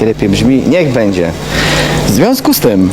Lepiej brzmi, niech będzie. W związku z tym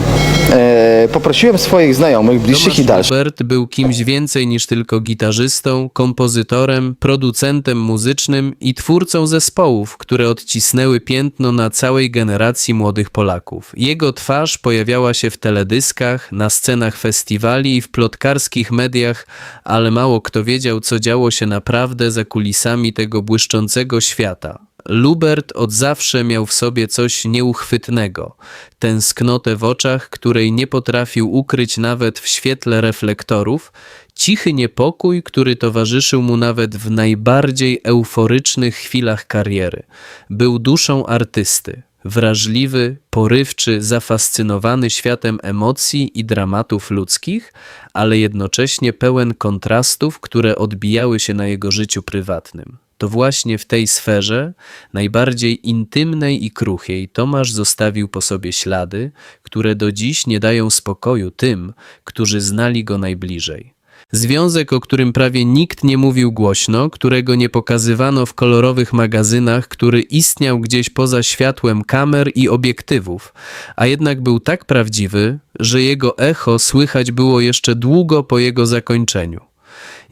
e, poprosiłem swoich znajomych, bliższych Tomasz i dalszych, Hubert był kimś więcej niż tylko gitarzystą, kompozytorem, producentem muzycznym i twórcą zespołów, które odcisnęły piętno na całej generacji młodych Polaków. Jego twarz pojawiała się w teledyskach, na scenach festiwali i w plotkarskich mediach, ale mało kto wiedział, co działo się naprawdę za kulisami tego błyszczącego świata. Lubert od zawsze miał w sobie coś nieuchwytnego, tęsknotę w oczach, której nie potrafił ukryć nawet w świetle reflektorów, cichy niepokój, który towarzyszył mu nawet w najbardziej euforycznych chwilach kariery. Był duszą artysty, wrażliwy, porywczy, zafascynowany światem emocji i dramatów ludzkich, ale jednocześnie pełen kontrastów, które odbijały się na jego życiu prywatnym. To właśnie w tej sferze, najbardziej intymnej i kruchej, Tomasz zostawił po sobie ślady, które do dziś nie dają spokoju tym, którzy znali go najbliżej. Związek, o którym prawie nikt nie mówił głośno, którego nie pokazywano w kolorowych magazynach, który istniał gdzieś poza światłem kamer i obiektywów, a jednak był tak prawdziwy, że jego echo słychać było jeszcze długo po jego zakończeniu.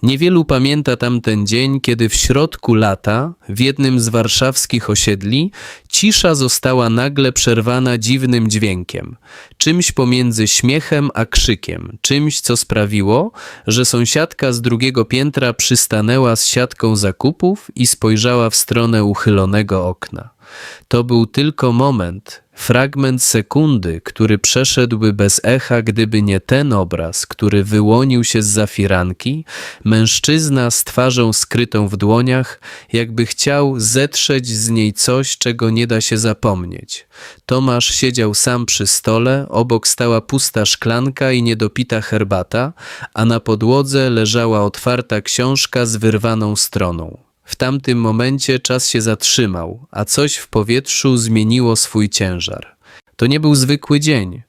Niewielu pamięta tamten dzień, kiedy w środku lata, w jednym z warszawskich osiedli, cisza została nagle przerwana dziwnym dźwiękiem, czymś pomiędzy śmiechem a krzykiem, czymś, co sprawiło, że sąsiadka z drugiego piętra przystanęła z siatką zakupów i spojrzała w stronę uchylonego okna. To był tylko moment, fragment sekundy, który przeszedłby bez echa, gdyby nie ten obraz, który wyłonił się z zafiranki, mężczyzna z twarzą skrytą w dłoniach, jakby chciał zetrzeć z niej coś, czego nie da się zapomnieć. Tomasz siedział sam przy stole, obok stała pusta szklanka i niedopita herbata, a na podłodze leżała otwarta książka z wyrwaną stroną. W tamtym momencie czas się zatrzymał, a coś w powietrzu zmieniło swój ciężar. To nie był zwykły dzień.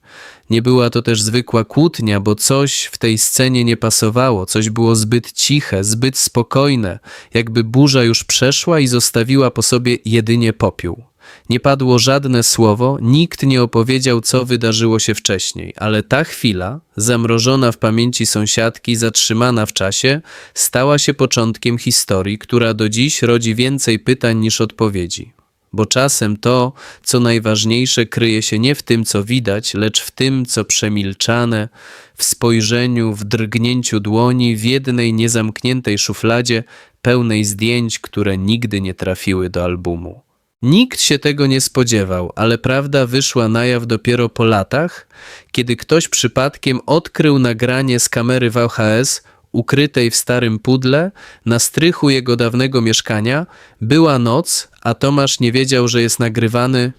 Nie była to też zwykła kłótnia, bo coś w tej scenie nie pasowało, coś było zbyt ciche, zbyt spokojne, jakby burza już przeszła i zostawiła po sobie jedynie popiół. Nie padło żadne słowo, nikt nie opowiedział, co wydarzyło się wcześniej, ale ta chwila, zamrożona w pamięci sąsiadki, zatrzymana w czasie, stała się początkiem historii, która do dziś rodzi więcej pytań niż odpowiedzi. Bo czasem to, co najważniejsze, kryje się nie w tym, co widać, lecz w tym, co przemilczane, w spojrzeniu, w drgnięciu dłoni, w jednej niezamkniętej szufladzie, pełnej zdjęć, które nigdy nie trafiły do albumu. Nikt się tego nie spodziewał, ale prawda wyszła na jaw dopiero po latach, kiedy ktoś przypadkiem odkrył nagranie z kamery VHS ukrytej w starym pudle na strychu jego dawnego mieszkania. Była noc, a Tomasz nie wiedział, że jest nagrywany.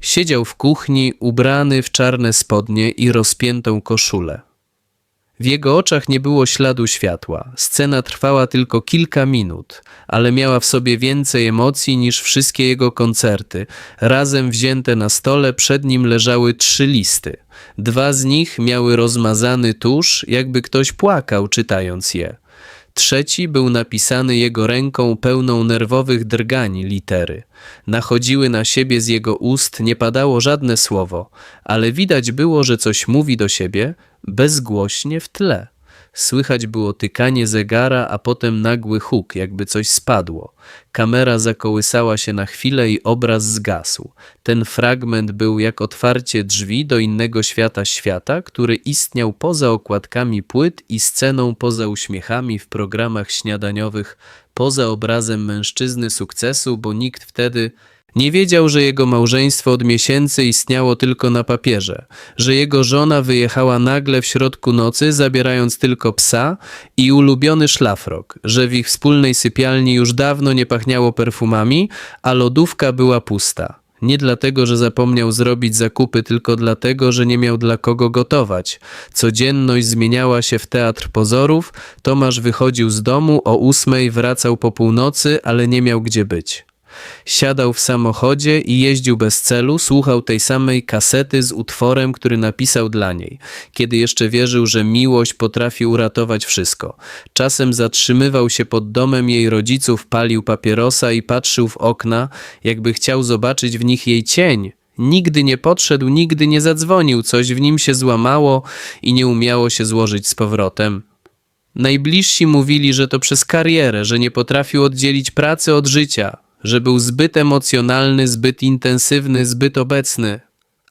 Siedział w kuchni, ubrany w czarne spodnie i rozpiętą koszulę. W jego oczach nie było śladu światła. Scena trwała tylko kilka minut, ale miała w sobie więcej emocji niż wszystkie jego koncerty. Razem wzięte na stole przed nim leżały trzy listy. Dwa z nich miały rozmazany tusz, jakby ktoś płakał czytając je. Trzeci był napisany jego ręką pełną nerwowych drgań litery. Nachodziły na siebie z jego ust, nie padało żadne słowo, ale widać było, że coś mówi do siebie bezgłośnie w tle. Słychać było tykanie zegara, a potem nagły huk, jakby coś spadło. Kamera zakołysała się na chwilę i obraz zgasł. Ten fragment był jak otwarcie drzwi do innego świata świata, który istniał poza okładkami płyt i sceną poza uśmiechami w programach śniadaniowych, poza obrazem mężczyzny sukcesu, bo nikt wtedy nie wiedział, że jego małżeństwo od miesięcy istniało tylko na papierze, że jego żona wyjechała nagle w środku nocy, zabierając tylko psa i ulubiony szlafrok, że w ich wspólnej sypialni już dawno nie pachniało perfumami, a lodówka była pusta. Nie dlatego, że zapomniał zrobić zakupy, tylko dlatego, że nie miał dla kogo gotować. Codzienność zmieniała się w teatr pozorów. Tomasz wychodził z domu o ósmej, wracał po północy, ale nie miał gdzie być. Siadał w samochodzie i jeździł bez celu, słuchał tej samej kasety z utworem, który napisał dla niej, kiedy jeszcze wierzył, że miłość potrafi uratować wszystko. Czasem zatrzymywał się pod domem jej rodziców, palił papierosa i patrzył w okna, jakby chciał zobaczyć w nich jej cień. Nigdy nie podszedł, nigdy nie zadzwonił, coś w nim się złamało i nie umiało się złożyć z powrotem. Najbliżsi mówili, że to przez karierę, że nie potrafił oddzielić pracy od życia, że był zbyt emocjonalny, zbyt intensywny, zbyt obecny,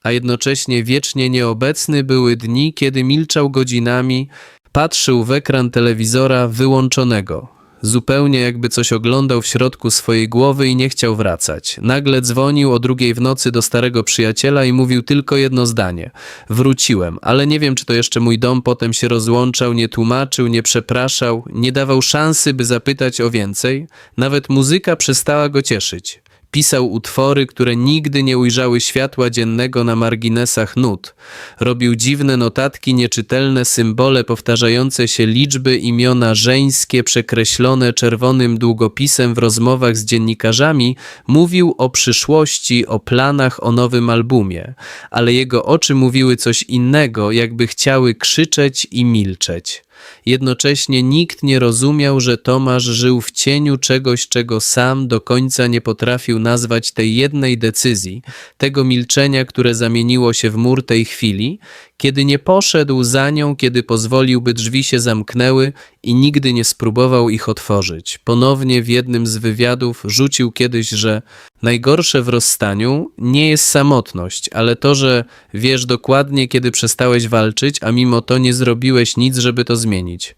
a jednocześnie wiecznie nieobecny były dni, kiedy milczał godzinami, patrzył w ekran telewizora wyłączonego. Zupełnie jakby coś oglądał w środku swojej głowy i nie chciał wracać. Nagle dzwonił o drugiej w nocy do starego przyjaciela i mówił tylko jedno zdanie. Wróciłem, ale nie wiem, czy to jeszcze mój dom potem się rozłączał, nie tłumaczył, nie przepraszał, nie dawał szansy, by zapytać o więcej. Nawet muzyka przestała go cieszyć. Pisał utwory, które nigdy nie ujrzały światła dziennego na marginesach nut. Robił dziwne notatki, nieczytelne symbole, powtarzające się liczby, imiona żeńskie, przekreślone czerwonym długopisem w rozmowach z dziennikarzami. Mówił o przyszłości, o planach, o nowym albumie. Ale jego oczy mówiły coś innego, jakby chciały krzyczeć i milczeć. Jednocześnie nikt nie rozumiał, że Tomasz żył w cieniu czegoś, czego sam do końca nie potrafił nazwać tej jednej decyzji, tego milczenia, które zamieniło się w mur tej chwili, kiedy nie poszedł za nią, kiedy pozwolił, by drzwi się zamknęły i nigdy nie spróbował ich otworzyć. Ponownie w jednym z wywiadów rzucił kiedyś, że najgorsze w rozstaniu nie jest samotność, ale to, że wiesz dokładnie, kiedy przestałeś walczyć, a mimo to nie zrobiłeś nic, żeby to zmienić.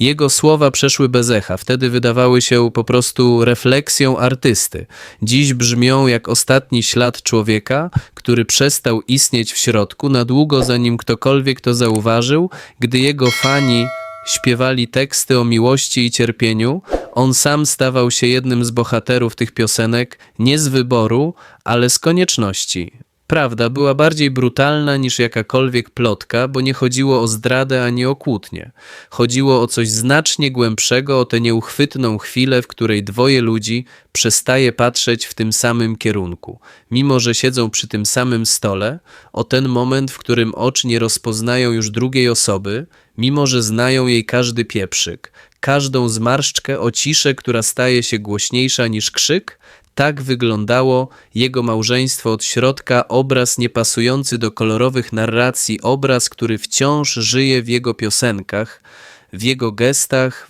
Jego słowa przeszły bez echa, wtedy wydawały się po prostu refleksją artysty. Dziś brzmią jak ostatni ślad człowieka, który przestał istnieć w środku na długo zanim ktokolwiek to zauważył, gdy jego fani śpiewali teksty o miłości i cierpieniu, on sam stawał się jednym z bohaterów tych piosenek nie z wyboru, ale z konieczności. Prawda była bardziej brutalna niż jakakolwiek plotka, bo nie chodziło o zdradę ani o kłótnię. Chodziło o coś znacznie głębszego, o tę nieuchwytną chwilę, w której dwoje ludzi przestaje patrzeć w tym samym kierunku, mimo że siedzą przy tym samym stole, o ten moment, w którym oczy nie rozpoznają już drugiej osoby, mimo że znają jej każdy pieprzyk, każdą zmarszczkę o ciszę, która staje się głośniejsza niż krzyk, tak wyglądało jego małżeństwo od środka, obraz niepasujący do kolorowych narracji, obraz, który wciąż żyje w jego piosenkach, w jego gestach,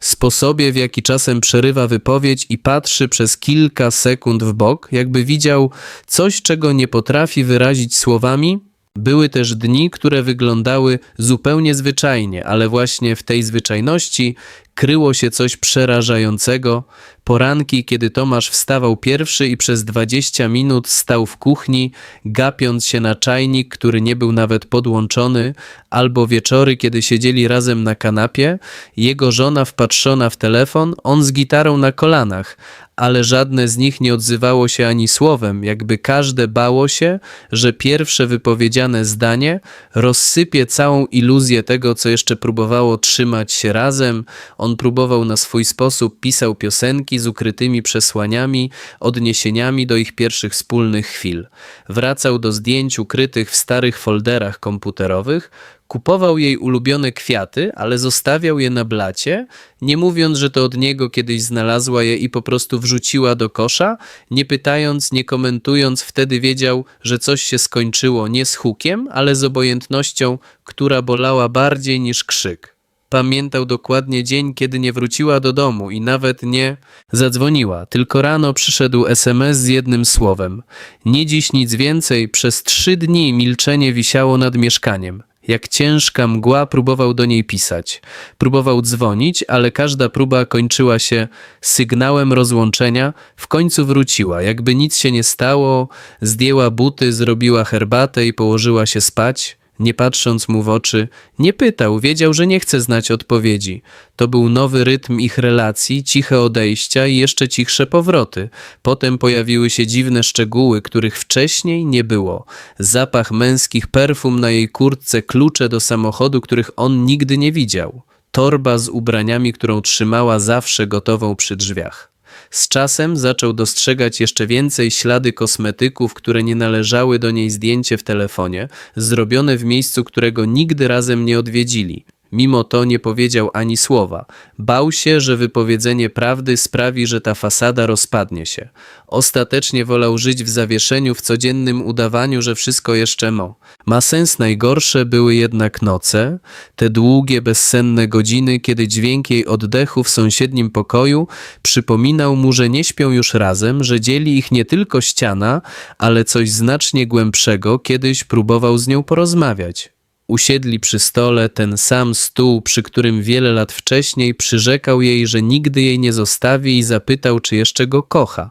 w sposobie, w jaki czasem przerywa wypowiedź i patrzy przez kilka sekund w bok, jakby widział coś, czego nie potrafi wyrazić słowami. Były też dni, które wyglądały zupełnie zwyczajnie, ale właśnie w tej zwyczajności kryło się coś przerażającego. Poranki, kiedy Tomasz wstawał pierwszy i przez 20 minut stał w kuchni, gapiąc się na czajnik, który nie był nawet podłączony, albo wieczory, kiedy siedzieli razem na kanapie, jego żona wpatrzona w telefon, on z gitarą na kolanach, ale żadne z nich nie odzywało się ani słowem, jakby każde bało się, że pierwsze wypowiedziane zdanie rozsypie całą iluzję tego, co jeszcze próbowało trzymać się razem. On próbował na swój sposób, pisał piosenki z ukrytymi przesłaniami, odniesieniami do ich pierwszych wspólnych chwil. Wracał do zdjęć ukrytych w starych folderach komputerowych, Kupował jej ulubione kwiaty, ale zostawiał je na blacie, nie mówiąc, że to od niego kiedyś znalazła je i po prostu wrzuciła do kosza, nie pytając, nie komentując, wtedy wiedział, że coś się skończyło nie z hukiem, ale z obojętnością, która bolała bardziej niż krzyk. Pamiętał dokładnie dzień, kiedy nie wróciła do domu i nawet nie zadzwoniła, tylko rano przyszedł SMS z jednym słowem. Nie dziś nic więcej, przez trzy dni milczenie wisiało nad mieszkaniem. Jak ciężka mgła próbował do niej pisać. Próbował dzwonić, ale każda próba kończyła się sygnałem rozłączenia. W końcu wróciła, jakby nic się nie stało, zdjęła buty, zrobiła herbatę i położyła się spać. Nie patrząc mu w oczy, nie pytał, wiedział, że nie chce znać odpowiedzi. To był nowy rytm ich relacji, ciche odejścia i jeszcze cichsze powroty. Potem pojawiły się dziwne szczegóły, których wcześniej nie było. Zapach męskich perfum na jej kurtce, klucze do samochodu, których on nigdy nie widział. Torba z ubraniami, którą trzymała zawsze gotową przy drzwiach. Z czasem zaczął dostrzegać jeszcze więcej ślady kosmetyków, które nie należały do niej zdjęcie w telefonie, zrobione w miejscu, którego nigdy razem nie odwiedzili. Mimo to nie powiedział ani słowa. Bał się, że wypowiedzenie prawdy sprawi, że ta fasada rozpadnie się. Ostatecznie wolał żyć w zawieszeniu, w codziennym udawaniu, że wszystko jeszcze mo. Ma sens najgorsze były jednak noce, te długie, bezsenne godziny, kiedy dźwięk jej oddechu w sąsiednim pokoju przypominał mu, że nie śpią już razem, że dzieli ich nie tylko ściana, ale coś znacznie głębszego, kiedyś próbował z nią porozmawiać. Usiedli przy stole, ten sam stół, przy którym wiele lat wcześniej przyrzekał jej, że nigdy jej nie zostawi i zapytał, czy jeszcze go kocha.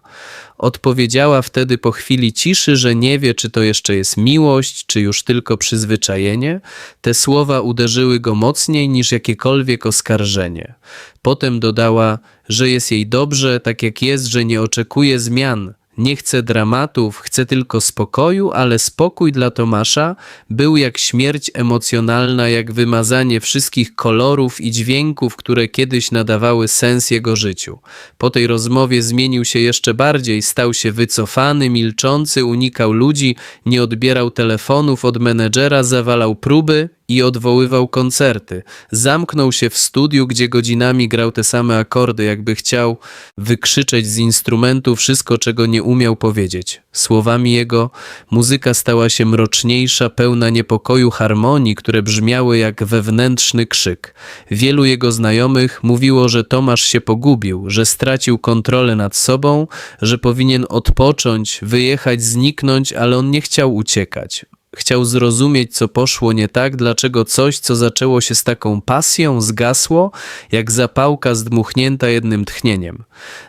Odpowiedziała wtedy po chwili ciszy, że nie wie, czy to jeszcze jest miłość, czy już tylko przyzwyczajenie. Te słowa uderzyły go mocniej niż jakiekolwiek oskarżenie. Potem dodała, że jest jej dobrze, tak jak jest, że nie oczekuje zmian. Nie chce dramatów, chce tylko spokoju, ale spokój dla Tomasza był jak śmierć emocjonalna, jak wymazanie wszystkich kolorów i dźwięków, które kiedyś nadawały sens jego życiu. Po tej rozmowie zmienił się jeszcze bardziej, stał się wycofany, milczący, unikał ludzi, nie odbierał telefonów od menedżera, zawalał próby i odwoływał koncerty. Zamknął się w studiu, gdzie godzinami grał te same akordy, jakby chciał wykrzyczeć z instrumentu wszystko, czego nie umiał powiedzieć. Słowami jego muzyka stała się mroczniejsza, pełna niepokoju harmonii, które brzmiały jak wewnętrzny krzyk. Wielu jego znajomych mówiło, że Tomasz się pogubił, że stracił kontrolę nad sobą, że powinien odpocząć, wyjechać, zniknąć, ale on nie chciał uciekać. Chciał zrozumieć, co poszło nie tak, dlaczego coś, co zaczęło się z taką pasją, zgasło, jak zapałka zdmuchnięta jednym tchnieniem.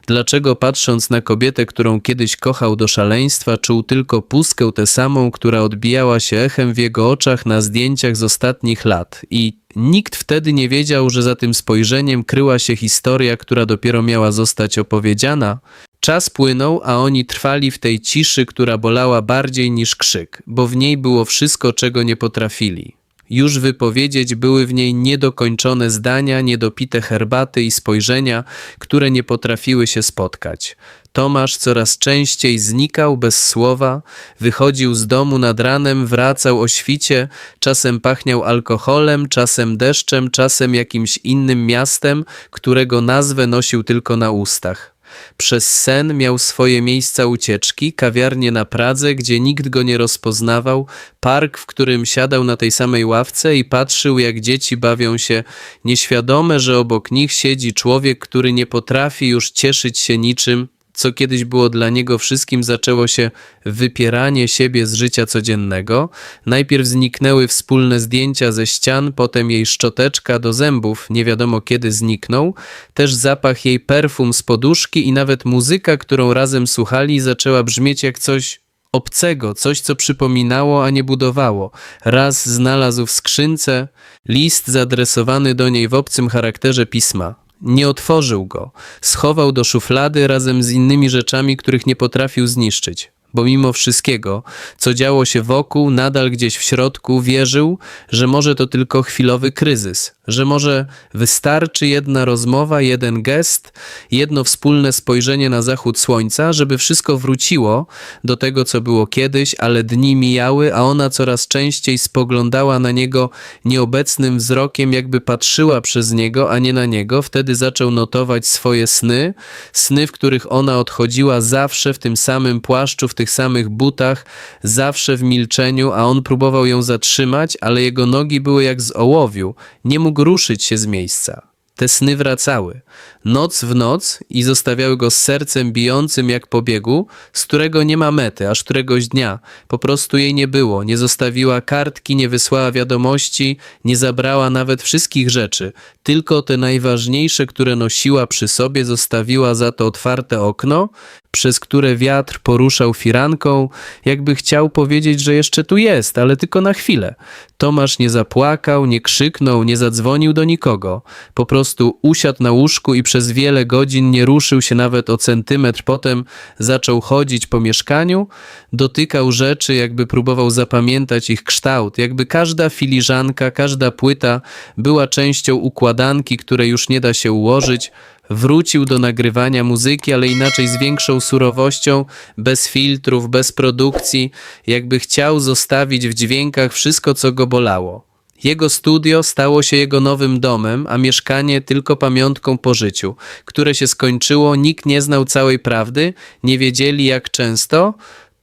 Dlaczego patrząc na kobietę, którą kiedyś kochał do szaleństwa, czuł tylko pustkę tę samą, która odbijała się echem w jego oczach na zdjęciach z ostatnich lat i Nikt wtedy nie wiedział, że za tym spojrzeniem kryła się historia, która dopiero miała zostać opowiedziana. Czas płynął, a oni trwali w tej ciszy, która bolała bardziej niż krzyk, bo w niej było wszystko, czego nie potrafili. Już wypowiedzieć były w niej niedokończone zdania, niedopite herbaty i spojrzenia, które nie potrafiły się spotkać. Tomasz coraz częściej znikał bez słowa, wychodził z domu nad ranem, wracał o świcie, czasem pachniał alkoholem, czasem deszczem, czasem jakimś innym miastem, którego nazwę nosił tylko na ustach. Przez sen miał swoje miejsca ucieczki, kawiarnię na Pradze, gdzie nikt go nie rozpoznawał, park, w którym siadał na tej samej ławce i patrzył, jak dzieci bawią się, nieświadome, że obok nich siedzi człowiek, który nie potrafi już cieszyć się niczym, co kiedyś było dla niego wszystkim, zaczęło się wypieranie siebie z życia codziennego. Najpierw zniknęły wspólne zdjęcia ze ścian, potem jej szczoteczka do zębów, nie wiadomo kiedy zniknął, też zapach jej perfum z poduszki i nawet muzyka, którą razem słuchali, zaczęła brzmieć jak coś obcego, coś co przypominało, a nie budowało. Raz znalazł w skrzynce list zaadresowany do niej w obcym charakterze pisma. Nie otworzył go, schował do szuflady razem z innymi rzeczami, których nie potrafił zniszczyć. Bo mimo wszystkiego, co działo się wokół, nadal gdzieś w środku wierzył, że może to tylko chwilowy kryzys, że może wystarczy jedna rozmowa, jeden gest, jedno wspólne spojrzenie na zachód słońca, żeby wszystko wróciło do tego, co było kiedyś, ale dni mijały, a ona coraz częściej spoglądała na niego nieobecnym wzrokiem, jakby patrzyła przez niego, a nie na niego. Wtedy zaczął notować swoje sny, sny, w których ona odchodziła zawsze w tym samym płaszczu, w tych samych butach, zawsze w milczeniu, a on próbował ją zatrzymać, ale jego nogi były jak z ołowiu, nie mógł ruszyć się z miejsca. Te sny wracały, noc w noc i zostawiały go z sercem bijącym jak po biegu, z którego nie ma mety, aż któregoś dnia. Po prostu jej nie było, nie zostawiła kartki, nie wysłała wiadomości, nie zabrała nawet wszystkich rzeczy, tylko te najważniejsze, które nosiła przy sobie, zostawiła za to otwarte okno, przez które wiatr poruszał firanką, jakby chciał powiedzieć, że jeszcze tu jest, ale tylko na chwilę. Tomasz nie zapłakał, nie krzyknął, nie zadzwonił do nikogo. Po prostu usiadł na łóżku i przez wiele godzin nie ruszył się nawet o centymetr. Potem zaczął chodzić po mieszkaniu, dotykał rzeczy, jakby próbował zapamiętać ich kształt, jakby każda filiżanka, każda płyta była częścią układanki, której już nie da się ułożyć. Wrócił do nagrywania muzyki, ale inaczej z większą surowością, bez filtrów, bez produkcji, jakby chciał zostawić w dźwiękach wszystko, co go bolało. Jego studio stało się jego nowym domem, a mieszkanie tylko pamiątką po życiu, które się skończyło, nikt nie znał całej prawdy, nie wiedzieli jak często.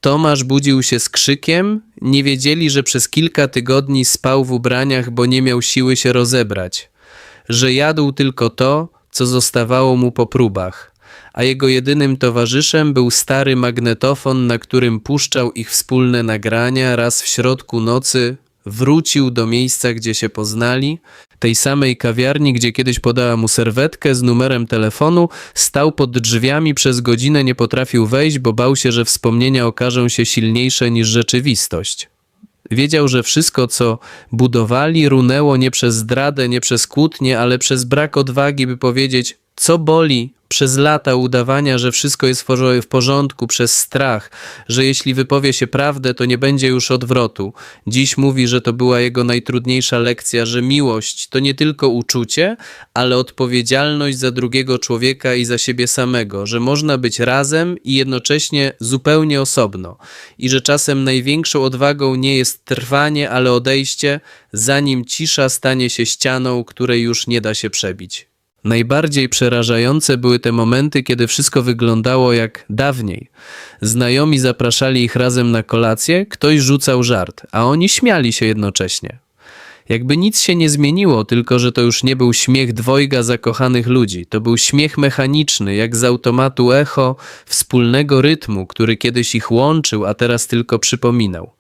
Tomasz budził się z krzykiem, nie wiedzieli, że przez kilka tygodni spał w ubraniach, bo nie miał siły się rozebrać, że jadł tylko to, co zostawało mu po próbach, a jego jedynym towarzyszem był stary magnetofon, na którym puszczał ich wspólne nagrania raz w środku nocy wrócił do miejsca, gdzie się poznali, tej samej kawiarni, gdzie kiedyś podała mu serwetkę z numerem telefonu, stał pod drzwiami przez godzinę, nie potrafił wejść, bo bał się, że wspomnienia okażą się silniejsze niż rzeczywistość. Wiedział, że wszystko, co budowali, runęło nie przez zdradę, nie przez kłótnie, ale przez brak odwagi, by powiedzieć, co boli, przez lata udawania, że wszystko jest w porządku, przez strach, że jeśli wypowie się prawdę, to nie będzie już odwrotu. Dziś mówi, że to była jego najtrudniejsza lekcja, że miłość to nie tylko uczucie, ale odpowiedzialność za drugiego człowieka i za siebie samego, że można być razem i jednocześnie zupełnie osobno, i że czasem największą odwagą nie jest trwanie, ale odejście, zanim cisza stanie się ścianą, której już nie da się przebić. Najbardziej przerażające były te momenty, kiedy wszystko wyglądało jak dawniej. Znajomi zapraszali ich razem na kolację, ktoś rzucał żart, a oni śmiali się jednocześnie. Jakby nic się nie zmieniło, tylko że to już nie był śmiech dwojga zakochanych ludzi. To był śmiech mechaniczny, jak z automatu echo wspólnego rytmu, który kiedyś ich łączył, a teraz tylko przypominał.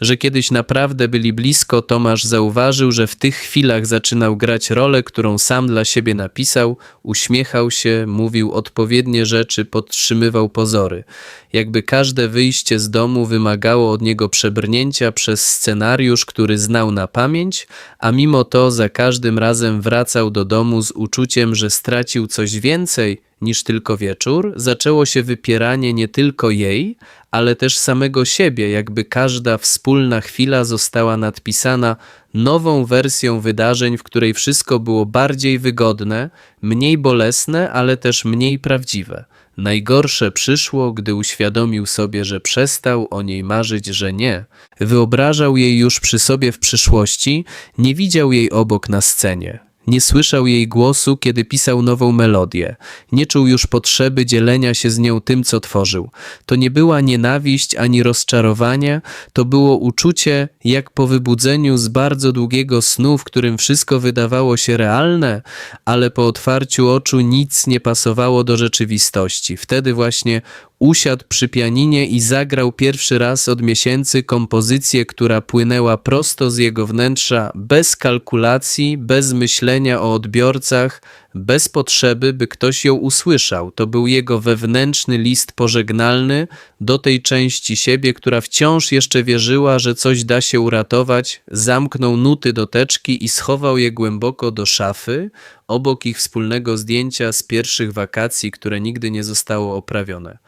Że kiedyś naprawdę byli blisko, Tomasz zauważył, że w tych chwilach zaczynał grać rolę, którą sam dla siebie napisał, uśmiechał się, mówił odpowiednie rzeczy, podtrzymywał pozory. Jakby każde wyjście z domu wymagało od niego przebrnięcia przez scenariusz, który znał na pamięć, a mimo to za każdym razem wracał do domu z uczuciem, że stracił coś więcej niż tylko wieczór, zaczęło się wypieranie nie tylko jej, ale też samego siebie, jakby każda wspólna chwila została nadpisana nową wersją wydarzeń, w której wszystko było bardziej wygodne, mniej bolesne, ale też mniej prawdziwe. Najgorsze przyszło, gdy uświadomił sobie, że przestał o niej marzyć, że nie. Wyobrażał jej już przy sobie w przyszłości, nie widział jej obok na scenie. Nie słyszał jej głosu, kiedy pisał nową melodię. Nie czuł już potrzeby dzielenia się z nią tym, co tworzył. To nie była nienawiść ani rozczarowanie, to było uczucie, jak po wybudzeniu z bardzo długiego snu, w którym wszystko wydawało się realne, ale po otwarciu oczu nic nie pasowało do rzeczywistości. Wtedy właśnie usiadł przy pianinie i zagrał pierwszy raz od miesięcy kompozycję, która płynęła prosto z jego wnętrza, bez kalkulacji, bez myślenia o odbiorcach, bez potrzeby, by ktoś ją usłyszał. To był jego wewnętrzny list pożegnalny do tej części siebie, która wciąż jeszcze wierzyła, że coś da się uratować. Zamknął nuty do teczki i schował je głęboko do szafy, obok ich wspólnego zdjęcia z pierwszych wakacji, które nigdy nie zostało oprawione.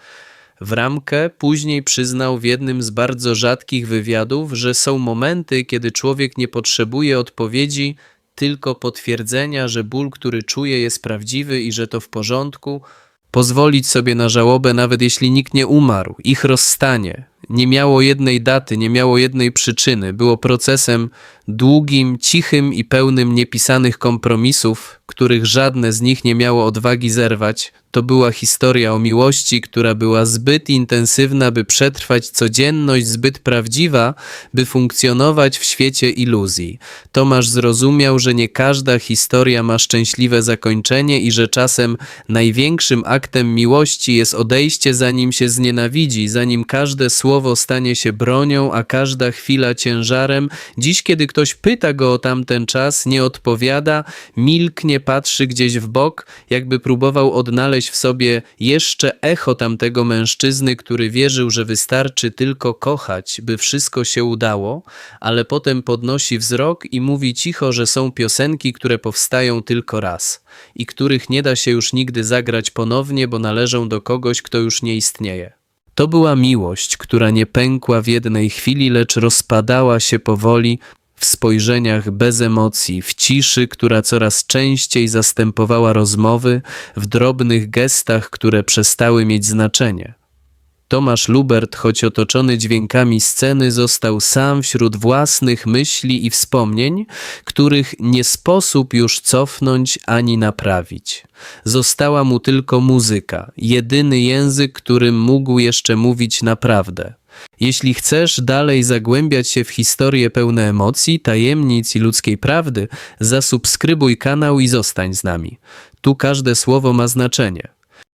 W ramkę później przyznał w jednym z bardzo rzadkich wywiadów, że są momenty, kiedy człowiek nie potrzebuje odpowiedzi, tylko potwierdzenia, że ból, który czuje, jest prawdziwy i że to w porządku. Pozwolić sobie na żałobę, nawet jeśli nikt nie umarł. Ich rozstanie nie miało jednej daty, nie miało jednej przyczyny. Było procesem długim, cichym i pełnym niepisanych kompromisów, których żadne z nich nie miało odwagi zerwać. To była historia o miłości, która była zbyt intensywna, by przetrwać codzienność, zbyt prawdziwa, by funkcjonować w świecie iluzji. Tomasz zrozumiał, że nie każda historia ma szczęśliwe zakończenie i że czasem największym aktem miłości jest odejście, zanim się znienawidzi, zanim każde słowo stanie się bronią, a każda chwila ciężarem. Dziś, kiedy ktoś pyta go o tamten czas, nie odpowiada, milknie, patrzy gdzieś w bok, jakby próbował odnaleźć w sobie jeszcze echo tamtego mężczyzny, który wierzył, że wystarczy tylko kochać, by wszystko się udało, ale potem podnosi wzrok i mówi cicho, że są piosenki, które powstają tylko raz i których nie da się już nigdy zagrać ponownie, bo należą do kogoś, kto już nie istnieje. To była miłość, która nie pękła w jednej chwili, lecz rozpadała się powoli w spojrzeniach bez emocji, w ciszy, która coraz częściej zastępowała rozmowy, w drobnych gestach, które przestały mieć znaczenie. Tomasz Lubert, choć otoczony dźwiękami sceny, został sam wśród własnych myśli i wspomnień, których nie sposób już cofnąć ani naprawić. Została mu tylko muzyka, jedyny język, którym mógł jeszcze mówić naprawdę. Jeśli chcesz dalej zagłębiać się w historie pełne emocji, tajemnic i ludzkiej prawdy, zasubskrybuj kanał i zostań z nami. Tu każde słowo ma znaczenie.